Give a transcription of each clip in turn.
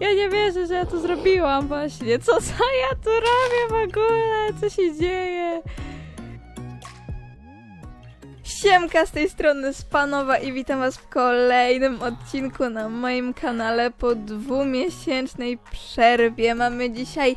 Ja nie wierzę, że ja to zrobiłam właśnie. Co, co ja tu robię w ogóle? Co się dzieje? Siemka z tej strony Spanowa i witam was w kolejnym odcinku na moim kanale po dwumiesięcznej przerwie. Mamy dzisiaj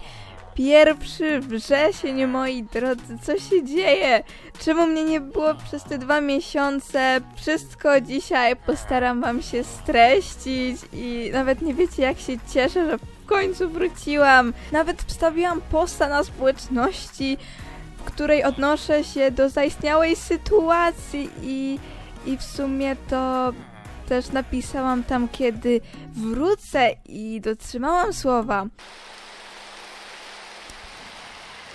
pierwszy wrzesień, moi drodzy. Co się dzieje? Czemu mnie nie było przez te dwa miesiące? Wszystko dzisiaj postaram wam się streścić i nawet nie wiecie jak się cieszę, że w końcu wróciłam. Nawet wstawiłam posta na społeczności, w której odnoszę się do zaistniałej sytuacji i, i w sumie to też napisałam tam, kiedy wrócę i dotrzymałam słowa.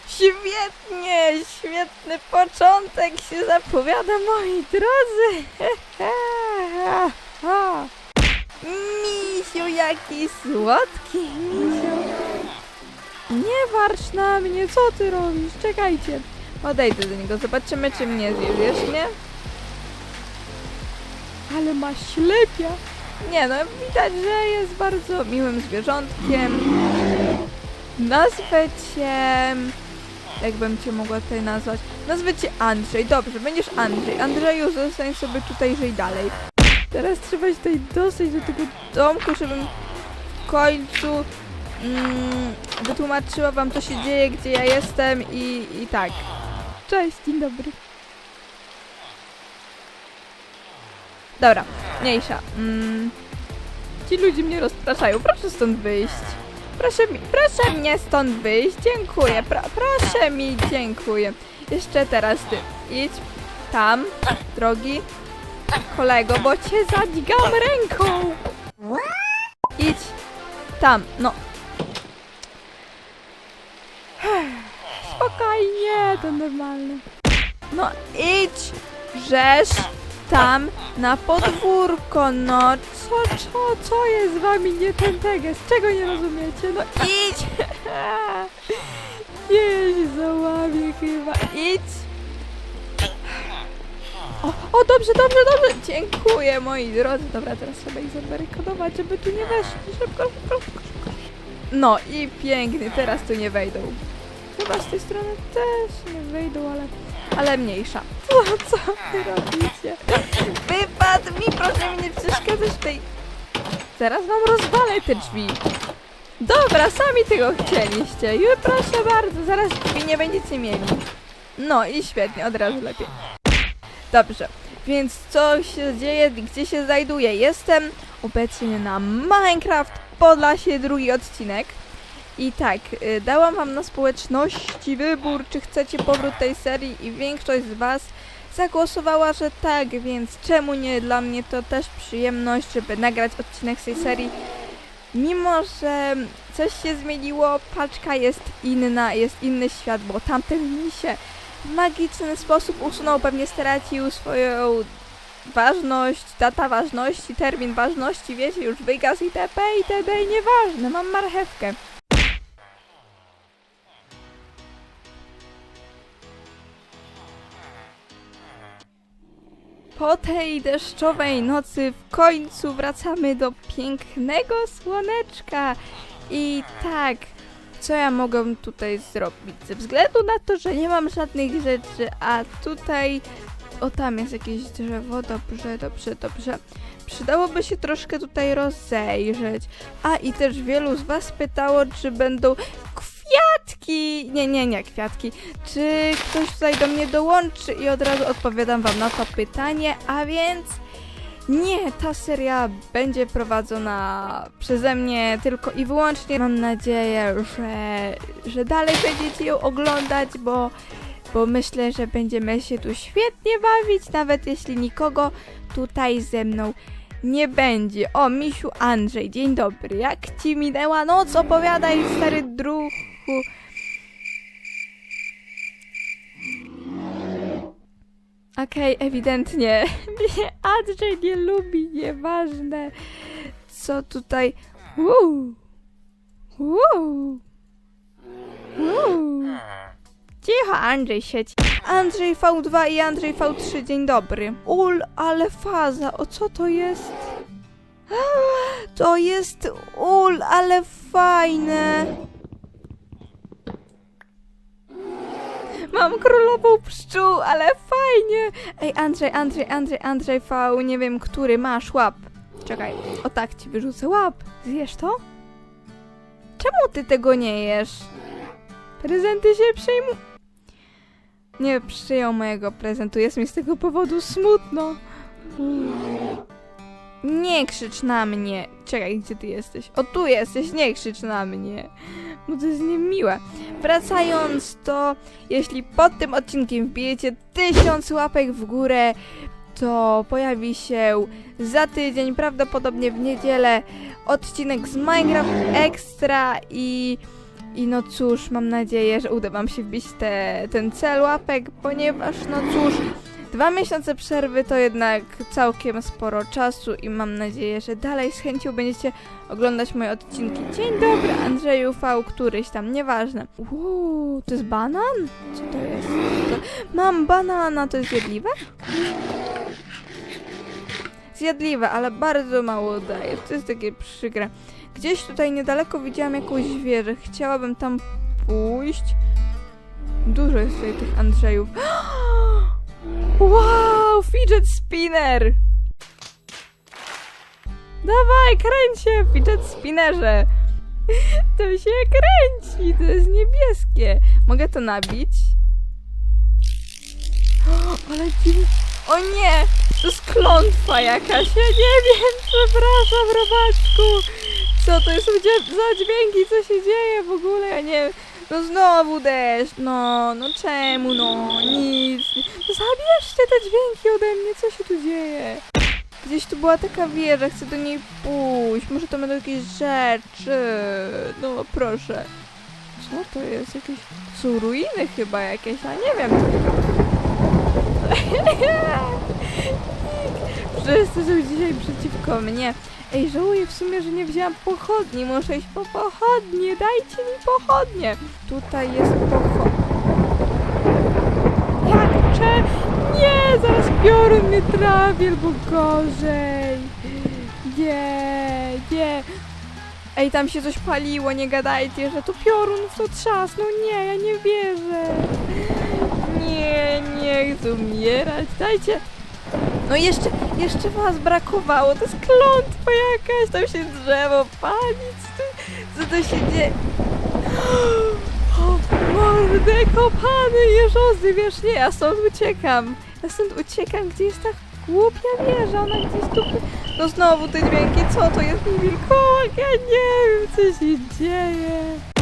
Świetnie, świetny początek się zapowiada, moi drodzy. Misiu, jaki słodki, misiu. Nie warcz na mnie, co ty robisz? Czekajcie. Odejdę do niego, zobaczymy, czy mnie zje, nie? Ale ma ślepia. Nie no, widać, że jest bardzo miłym zwierzątkiem. Nazwę cię... Jakbym cię mogła tutaj nazwać? Nazwę cię Andrzej. Dobrze, będziesz Andrzej. Andrzeju, zostań sobie tutaj, żyj dalej. Teraz trzeba się tutaj dostać do tego domku, żebym w końcu mm, wytłumaczyła wam, co się dzieje, gdzie ja jestem i, i tak. Cześć, dzień dobry. Dobra, mniejsza. Mm, ci ludzie mnie rozpraszają, proszę stąd wyjść. Proszę mi, proszę mnie stąd wyjść, dziękuję, pro, proszę mi, dziękuję. Jeszcze teraz ty, idź tam, drogi kolego, bo cię zadźgam ręką. Idź tam, no. Spokojnie, to normalne. No idź, żeż tam na podwórko, no co, co, co jest z wami nie ten teges? Czego nie rozumiecie? No idź! Nie się załamie chyba. Idź! O, o, dobrze, dobrze, dobrze! Dziękuję, moi drodzy. Dobra, teraz trzeba ich zabarykadować, żeby tu nie weszli. Szybko, szybko, szybko, szybko. No i pięknie, teraz tu nie wejdą. Chyba z tej strony też nie wejdą, ale... Ale mniejsza. Co, co wy robicie? Wypadł mi, proszę mi nie przeszkadzać tej... Zaraz wam rozwalę te drzwi. Dobra, sami tego chcieliście. Ju, proszę bardzo, zaraz drzwi nie będziecie mieli. No i świetnie, od razu lepiej. Dobrze, więc co się dzieje, gdzie się znajduję? Jestem obecnie na Minecraft Podlasie, drugi odcinek. I tak, y, dałam wam na społeczności wybór, czy chcecie powrót tej serii i większość z was zagłosowała, że tak, więc czemu nie? Dla mnie to też przyjemność, żeby nagrać odcinek z tej serii. Mimo, że coś się zmieniło, paczka jest inna, jest inny świat, bo tamten mi się w magiczny sposób usunął, pewnie stracił swoją ważność, data ważności, termin ważności, wiecie, już wygasł itp. itd. Nieważne, mam marchewkę. Po tej deszczowej nocy w końcu wracamy do pięknego słoneczka. I tak, co ja mogę tutaj zrobić? Ze względu na to, że nie mam żadnych rzeczy, a tutaj. O, tam jest jakieś drzewo. Dobrze, dobrze, dobrze. Przydałoby się troszkę tutaj rozejrzeć. A i też wielu z Was pytało, czy będą kwiatki. Nie, nie, nie, kwiatki. Czy ktoś tutaj do mnie dołączy? I od razu odpowiadam Wam na to pytanie. A więc. Nie, ta seria będzie prowadzona przeze mnie tylko i wyłącznie. Mam nadzieję, że, że dalej będziecie ją oglądać, bo, bo myślę, że będziemy się tu świetnie bawić, nawet jeśli nikogo tutaj ze mną nie będzie. O, misiu Andrzej, dzień dobry. Jak ci minęła noc? Opowiadaj, stary druhu. Okej, ewidentnie mnie Andrzej nie lubi, nieważne. Co tutaj... Uuu. Uuu. Uuu. Cicho, Andrzej siedź. Andrzej V2 i Andrzej V3, dzień dobry. Ul, ale faza, o co to jest? To jest ul, ale fajne. Mam królową pszczół, ale fajnie. Ej, Andrzej, Andrzej, Andrzej, Andrzej V, nie wiem, który masz, łap. Czekaj, o tak ci wyrzucę, łap. Zjesz to? Czemu ty tego nie jesz? Prezenty się przyjmu... Nie przyjął mojego prezentu, jest mi z tego powodu smutno. Nie krzycz na mnie. Czekaj, gdzie ty jesteś? O, tu jesteś, nie krzycz na mnie. Bo to jest niemiłe. Wracając, to jeśli pod tym odcinkiem wbijecie tysiąc łapek w górę, to pojawi się za tydzień, prawdopodobnie w niedzielę, odcinek z Minecraft Extra i... I no cóż, mam nadzieję, że uda wam się wbić te, ten cel łapek, ponieważ no cóż, dwa miesiące przerwy to jednak całkiem sporo czasu i mam nadzieję, że dalej z chęcią będziecie oglądać moje odcinki. Dzień dobry, Andrzeju V, któryś tam, nieważne. Uuu, to jest banan? Co to jest? To... Mam banana, to jest zjadliwe? Zjadliwe, ale bardzo mało daje. To jest takie przykre. Gdzieś tutaj niedaleko widziałam jakąś wieżę. Chciałabym tam pójść. Dużo jest tutaj tych Andrzejów. Wow, fidget spinner! Dawaj, kręć się, fidget spinnerze! To się kręci, to jest niebieskie. Mogę to nabić? O, ale. O nie! To jest klątwa jakaś, ja nie wiem, przepraszam, robaczku! Co to jest za dźwięki, co się dzieje w ogóle, ja nie. No znowu deszcz, no, no czemu, no, nic. Zabierzcie te dźwięki ode mnie, co się tu dzieje? Gdzieś tu była taka wieża, chcę do niej pójść, może to będą jakieś rzeczy, no proszę. Co to jest? Jakieś, są ruiny chyba jakieś, a nie wiem. Wszyscy są dzisiaj przeciwko mnie. Ej, żałuję w sumie, że nie wzięłam pochodni. Muszę iść po pochodnie. Dajcie mi pochodnie. Tutaj jest pochodnia. Jak cze... Nie, zaraz piorun mnie trafi, albo gorzej. Nie, nie. Ej, tam się coś paliło, nie gadajcie, że to piorun w to trzasnął. Nie, ja nie wierzę. Nie, nie chcę umierać. Dajcie... No jeszcze, jeszcze was brakowało, to jest klątwa jakaś, tam się drzewo pali, co co to się dzieje? O mordę, kopany jeżozy, wiesz, nie, ja stąd uciekam, ja stąd uciekam, gdzie jest ta głupia wieża, ona gdzieś tu... No znowu te dźwięki, co to jest wilkołak, ja nie wiem, co się dzieje.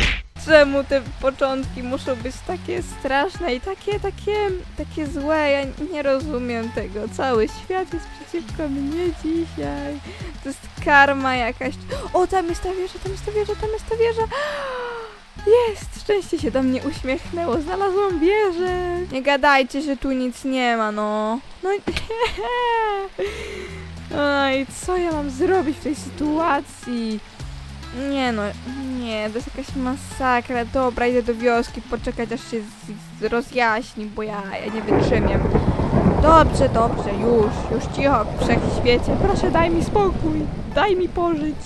Czemu te początki muszą być takie straszne i takie, takie, takie złe? Ja nie rozumiem tego. Cały świat jest przeciwko mnie dzisiaj. To jest karma jakaś. O, tam jest ta wieża, tam jest ta wieża, tam jest ta wieża. Jest! Szczęście się do mnie uśmiechnęło. Znalazłam wieżę. Nie gadajcie, że tu nic nie ma, no. No nie. Oj, co ja mam zrobić w tej sytuacji? Nie no, nie, to jest jakaś masakra. Dobra, idę do wioski, poczekać aż się z, z rozjaśni, bo ja, ja nie wytrzymiem. Dobrze, dobrze, już, już cicho, wszechświecie. Proszę, daj mi spokój, daj mi pożyć.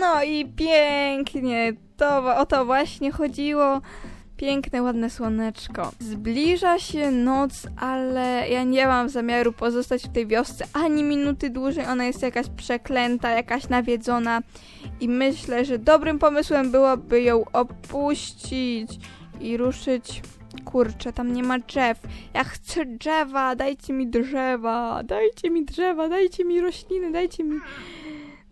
No i pięknie, to, o to właśnie chodziło. Piękne, ładne słoneczko. Zbliża się noc, ale ja nie mam zamiaru pozostać w tej wiosce ani minuty dłużej. Ona jest jakaś przeklęta, jakaś nawiedzona i myślę, że dobrym pomysłem byłoby ją opuścić i ruszyć. Kurczę, tam nie ma drzew. Ja chcę drzewa, dajcie mi drzewa, dajcie mi drzewa, dajcie mi rośliny, dajcie mi.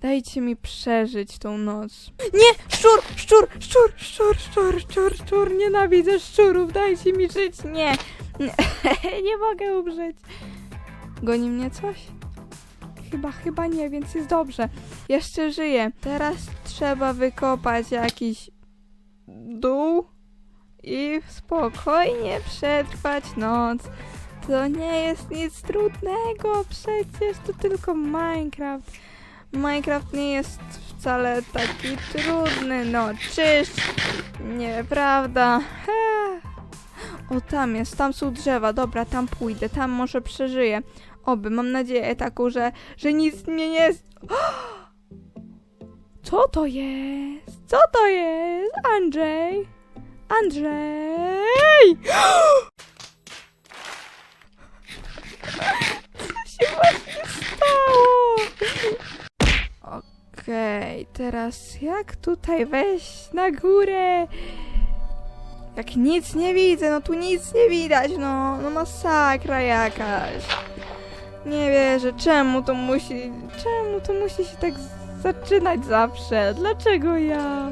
Dajcie mi przeżyć tą noc. Nie! Szczur! Szczur! Szczur! Szczur! Szczur! Szczur! Szczur! Nienawidzę szczurów! Dajcie mi żyć! Nie! Nie, nie mogę umrzeć. Goni mnie coś? Chyba, chyba nie, więc jest dobrze. Jeszcze żyję. Teraz trzeba wykopać jakiś dół i spokojnie przetrwać noc. To nie jest nic trudnego, przecież to tylko Minecraft. Minecraft nie jest wcale taki trudny, no czyż? Nieprawda. O, tam jest, tam są drzewa. Dobra, tam pójdę, tam może przeżyję. Oby, mam nadzieję taką, że, że nic mnie nie... Co to jest? Co to jest? Andrzej? Andrzej! Co się właśnie stało? Okej, teraz jak tutaj wejść na górę? Jak nic nie widzę, no tu nic nie widać, no, no masakra jakaś. Nie wierzę, czemu to musi, czemu to musi się tak zaczynać zawsze? Dlaczego ja?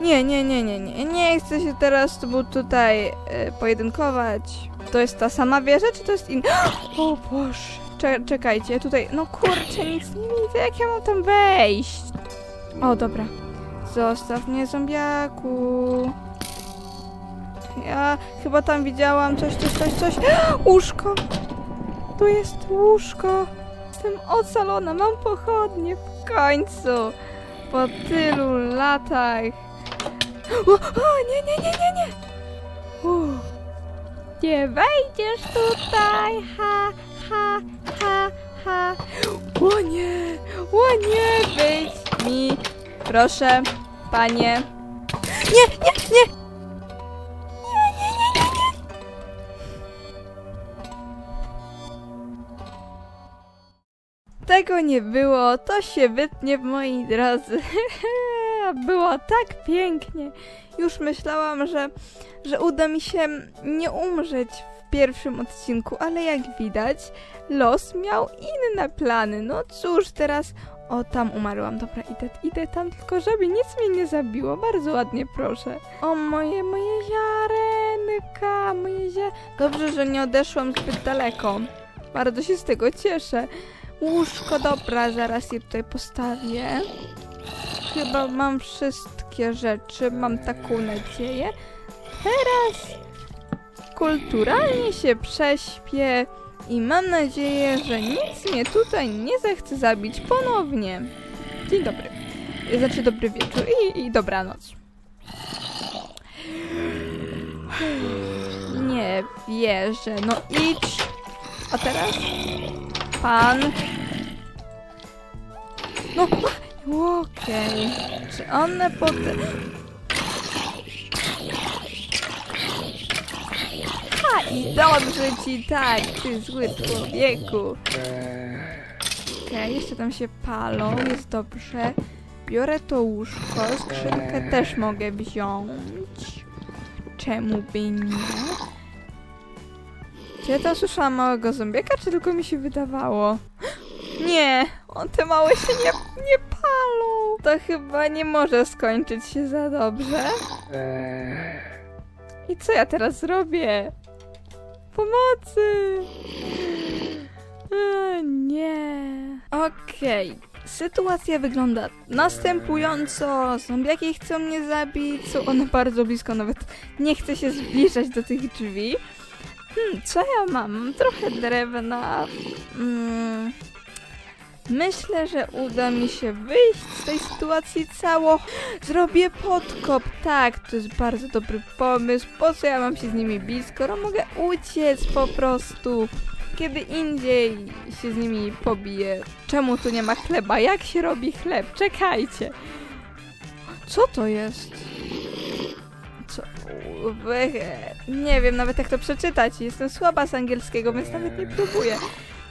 Nie, nie, nie, nie, nie, nie chcę się teraz tobą tutaj e, pojedynkować. To jest ta sama wieża, czy to jest inna? O Boże. Cze- czekajcie, tutaj, no kurczę, nic nie widzę, jak ja mam tam wejść? O, dobra. Zostaw mnie, zombiaku. Ja chyba tam widziałam coś, coś, coś, coś. Łóżko! Tu jest łóżko. Jestem ocalona, mam pochodnie w końcu. Po tylu latach. O, o nie, nie, nie, nie, nie. Uff. Nie wejdziesz tutaj, ha, ha, ha. O nie, o nie, wyjdź mi. Proszę, panie. Nie, nie, nie. Nie, nie, nie, nie, nie. Tego nie było, to się wytnie w mojej drodze. Było tak pięknie. Już myślałam, że, że uda mi się nie umrzeć pierwszym odcinku, ale jak widać, los miał inne plany. No cóż, teraz. O, tam umarłam. Dobra, idę, idę tam, tylko żeby nic mnie nie zabiło. Bardzo ładnie, proszę. O, moje, moje ziarenka, moje zia... Dobrze, że nie odeszłam zbyt daleko. Bardzo się z tego cieszę. Łóżko, dobra, zaraz je tutaj postawię. Chyba mam wszystkie rzeczy, mam taką nadzieję. Teraz kulturalnie się prześpię i mam nadzieję, że nic mnie tutaj nie zechce zabić ponownie. Dzień dobry. Znaczy dobry wieczór i, i dobranoc. Nie wierzę. No idź. A teraz? Pan. No, okej. Czy one potem... i dobrze ci tak, ty zły człowieku. Okej, jeszcze tam się palą, jest dobrze. Biorę to łóżko, skrzynkę też mogę wziąć. Czemu by nie? Czy ja tam słyszałam małego zombiaka, czy tylko mi się wydawało? Nie, on te małe się nie, nie palą. To chyba nie może skończyć się za dobrze. I co ja teraz zrobię? Pomocy! O, nie. Okej. Sytuacja wygląda następująco. Zombiaki chcą mnie zabić. Są one bardzo blisko, nawet nie chcę się zbliżać do tych drzwi. Hmm, co ja mam? Mam Trochę drewna. Mm. Myślę, że uda mi się wyjść z tej sytuacji cało. Zrobię podkop. Tak, to jest bardzo dobry pomysł. Po co ja mam się z nimi bić, skoro mogę uciec po prostu. Kiedy indziej się z nimi pobiję. Czemu tu nie ma chleba? Jak się robi chleb? Czekajcie. Co to jest? Co? Nie wiem nawet jak to przeczytać. Jestem słaba z angielskiego, więc nawet nie próbuję.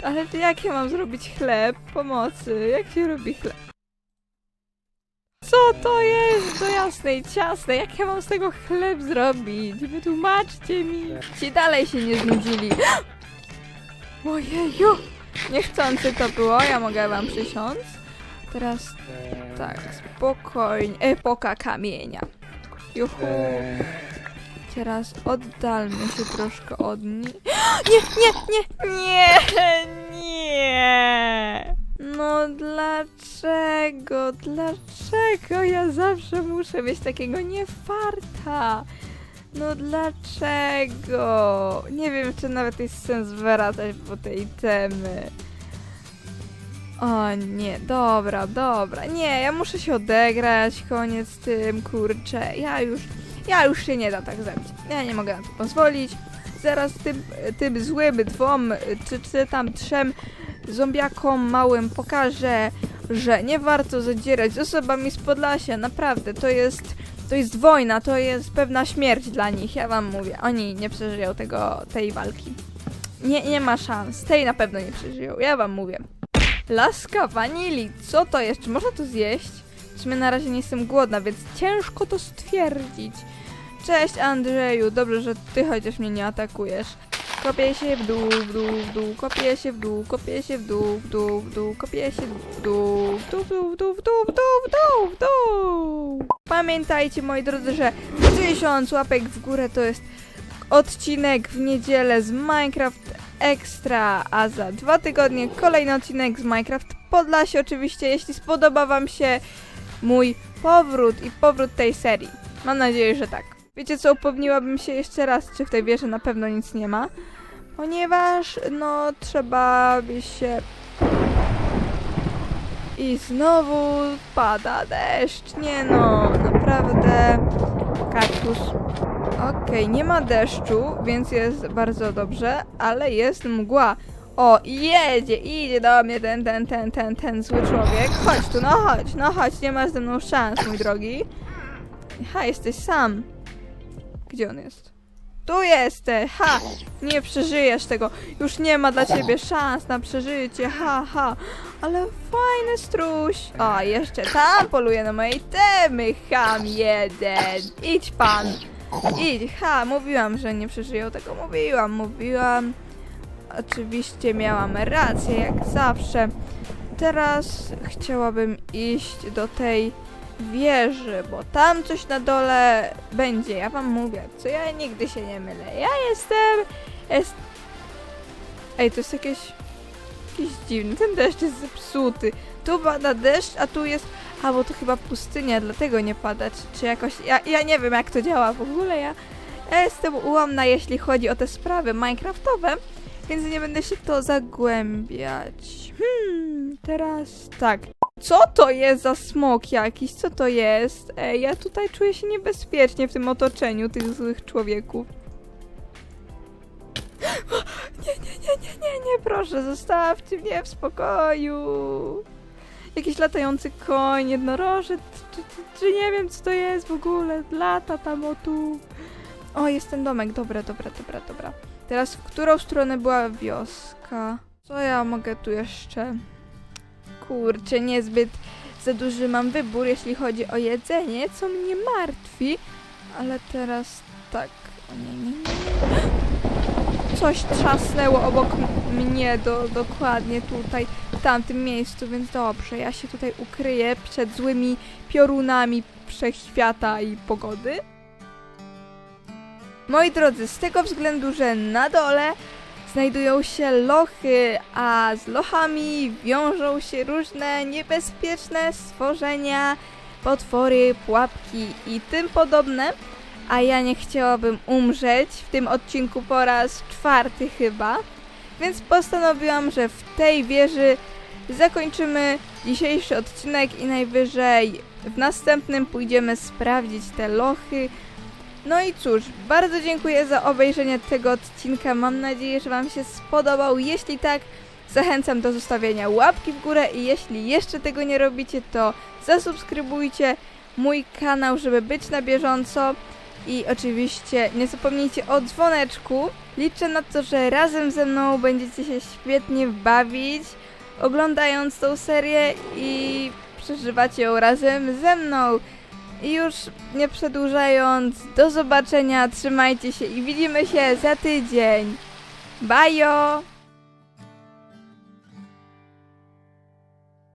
Ale jak ja mam zrobić chleb? Pomocy. Jak się robi chleb? Co to jest? Do jasnej, ciasnej. Jak ja mam z tego chleb zrobić? Wytłumaczcie mi. Ci dalej się nie znudzili. Ojeju! Niechcący to było, ja mogę wam przysiąc. Teraz tak, spokojnie. Epoka kamienia. Juhu. Teraz oddalmy się troszkę od niej. Nie, nie, nie, nie, nie. Dlaczego, dlaczego ja zawsze muszę mieć takiego niefarta? No dlaczego? Nie wiem, czy nawet jest sens wracać po tej temy. O nie, dobra, dobra. Nie, ja muszę się odegrać, koniec tym, kurczę. Ja już, Ja już się nie da tak zabić. Ja nie mogę na to pozwolić. Zaraz tym, tym złym dwom, czy, czy tam trzem zombiakom małym pokażę, że nie warto zadzierać z osobami z Podlasia. Naprawdę, to jest, to jest wojna, to jest pewna śmierć dla nich. Ja wam mówię, oni nie przeżyją tego, tej walki. Nie, nie ma szans. Tej na pewno nie przeżyją. Ja wam mówię. Laska wanili. Co to jest? Czy można to zjeść? W na razie nie jestem głodna, więc ciężko to stwierdzić. Cześć Andrzeju, dobrze, że ty chociaż mnie nie atakujesz. Kopię się w dół, w dół, w dół, kopię się w dół, kopię się w dół, w dół, w dół, kopię się w dół, w dół, w dół, w dół, w dół, w dół, w dół, w dół. Pamiętajcie moi drodzy, że 1000 łapek w górę to jest odcinek w niedzielę z Minecraft Extra, a za dwa tygodnie kolejny odcinek z Minecraft Podlasie oczywiście, jeśli spodoba wam się mój powrót i powrót tej serii. Mam nadzieję, że tak. Wiecie co, upewniłabym się jeszcze raz, czy w tej wieży na pewno nic nie ma, ponieważ no trzeba by się... I znowu pada deszcz, nie no, naprawdę... Kaktus. Okej, nie ma deszczu, więc jest bardzo dobrze, ale jest mgła. O, jedzie, idzie do mnie ten, ten, ten, ten, ten zły człowiek. Chodź tu, no chodź, no chodź, nie masz ze mną szans, mój drogi. Ha, jesteś sam. Gdzie on jest? Tu jesteś, ha! Nie przeżyjesz tego. Już nie ma dla ciebie szans na przeżycie, ha, ha. Ale fajny struś. O, jeszcze tam poluje na mojej temy, ham jeden. Idź pan. Idź, ha, mówiłam, że nie przeżyją tego. Mówiłam, mówiłam. Oczywiście miałam rację, jak zawsze. Teraz chciałabym iść do tej wieży, bo tam coś na dole będzie. Ja wam mówię, co ja nigdy się nie mylę. Ja jestem. Jest... Ej, to jest jakieś. Jakiś dziwny. Ten deszcz jest zepsuty. Tu pada deszcz, a tu jest. A bo to chyba pustynia, dlatego nie pada. Czy, czy jakoś. Ja, ja nie wiem, jak to działa w ogóle. Ja, ja jestem ułomna, jeśli chodzi o te sprawy Minecraftowe, więc nie będę się w to zagłębiać. Hmm, teraz tak. Co to jest za smok jakiś? Co to jest? Ej, ja tutaj czuję się niebezpiecznie w tym otoczeniu tych złych człowieków. Nie, nie, nie, nie, nie, nie, proszę, zostawcie mnie w spokoju. Jakiś latający koń, jednorożec, czy, czy, czy nie wiem co to jest w ogóle, lata tam o tu. O, jest ten domek, dobra, dobra, dobra, dobra. Teraz w którą stronę była wioska? Co ja mogę tu jeszcze? Kurczę, niezbyt za duży mam wybór, jeśli chodzi o jedzenie, co mnie martwi. Ale teraz tak. O nie, nie, nie. Coś trzasnęło obok mnie, do, dokładnie tutaj, w tamtym miejscu, więc dobrze, ja się tutaj ukryję przed złymi piorunami wszechświata i pogody. Moi drodzy, z tego względu, że na dole znajdują się lochy, a z lochami wiążą się różne niebezpieczne stworzenia, potwory, pułapki i tym podobne. A ja nie chciałabym umrzeć w tym odcinku po raz czwarty chyba, więc postanowiłam, że w tej wieży zakończymy dzisiejszy odcinek i najwyżej w następnym pójdziemy sprawdzić te lochy, no i cóż, bardzo dziękuję za obejrzenie tego odcinka. Mam nadzieję, że Wam się spodobał. Jeśli tak, zachęcam do zostawienia łapki w górę i jeśli jeszcze tego nie robicie, to zasubskrybujcie mój kanał, żeby być na bieżąco. I oczywiście nie zapomnijcie o dzwoneczku. Liczę na to, że razem ze mną będziecie się świetnie bawić, oglądając tą serię i przeżywacie ją razem ze mną. I już nie przedłużając, do zobaczenia, trzymajcie się i widzimy się za tydzień. Bajo!